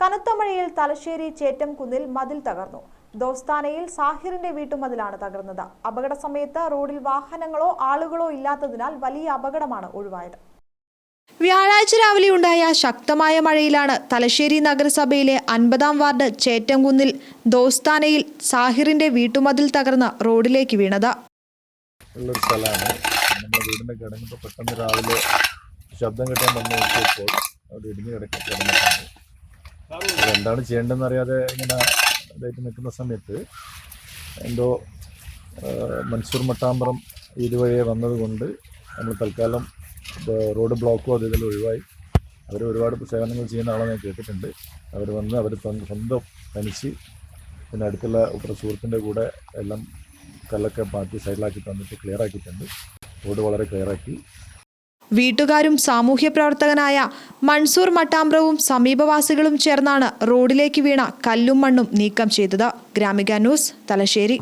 കനത്ത മഴയിൽ തലശ്ശേരി ചേറ്റംകുന്നിൽ മതിൽ തകർന്നു. ദോസ്താനയിൽ സാഹിറിന്റെ വീട്ടുമതിലാണ് തകർന്നത്. അപകട സമയത്ത് റോഡിൽ വാഹനങ്ങളോ ആളുകളോ ഇല്ലാത്തതിനാൽ വലിയ അപകടമാണ് ഒഴിവായത്. വ്യാഴാഴ്ച രാവിലെ ഉണ്ടായ ശക്തമായ മഴയിലാണ് തലശ്ശേരി നഗരസഭയിലെ അൻപതാം വാർഡ് ചേറ്റംകുന്നിൽ ദോസ്താനയിൽ സാഹിറിന്റെ വീട്ടുമതിൽ തകർന്ന് റോഡിലേക്ക് വീണത്. ഉള്ളൊരു സ്ഥലമാണ്. നമ്മുടെ വീടിന്റെ കിടങ്ങിപ്പോൾ പെട്ടെന്ന് രാവിലെ ശബ്ദം കിട്ടാൻ വന്നു നോക്കിയപ്പോൾ അവിടെ ഇടിഞ്ഞ് കിടക്ക കിടന്നിട്ടുണ്ട്. അതെന്താണ് ചെയ്യേണ്ടതെന്ന് അറിയാതെ ഇങ്ങനെ ഇതായിട്ട് നിൽക്കുന്ന സമയത്ത് എന്തോ മൻസൂർ മട്ടാമ്പറം ഇതുവഴിയെ വന്നതുകൊണ്ട് നമ്മൾ തൽക്കാലം റോഡ് ബ്ലോക്കോ അത് ഇതിൽ ഒഴിവായി. അവർ ഒരുപാട് സേവനങ്ങൾ ചെയ്യുന്ന ആളെ ഞാൻ കേട്ടിട്ടുണ്ട്. അവർ വന്ന് അവർ സ്വന്തം തനിച്ച് പിന്നെ അടുത്തുള്ള ഉപ്ര സുഹൃത്തിന്റെ കൂടെ എല്ലാം കല്ലൊക്കെ മാറ്റി സൈഡിലാക്കി തന്നിട്ട് ക്ലിയർ ആക്കിയിട്ടുണ്ട്. റോഡ് വളരെ ക്ലിയർ ആക്കി. വീട്ടുകാരും സാമൂഹ്യ പ്രവർത്തകനായ മൺസൂർ മട്ടാമ്പ്രവും സമീപവാസികളും ചേർന്നാണ് റോഡിലേക്ക് വീണ കല്ലും മണ്ണും നീക്കം ചെയ്തത്. ഗ്രാമിക ന്യൂസ് തലശ്ശേരി.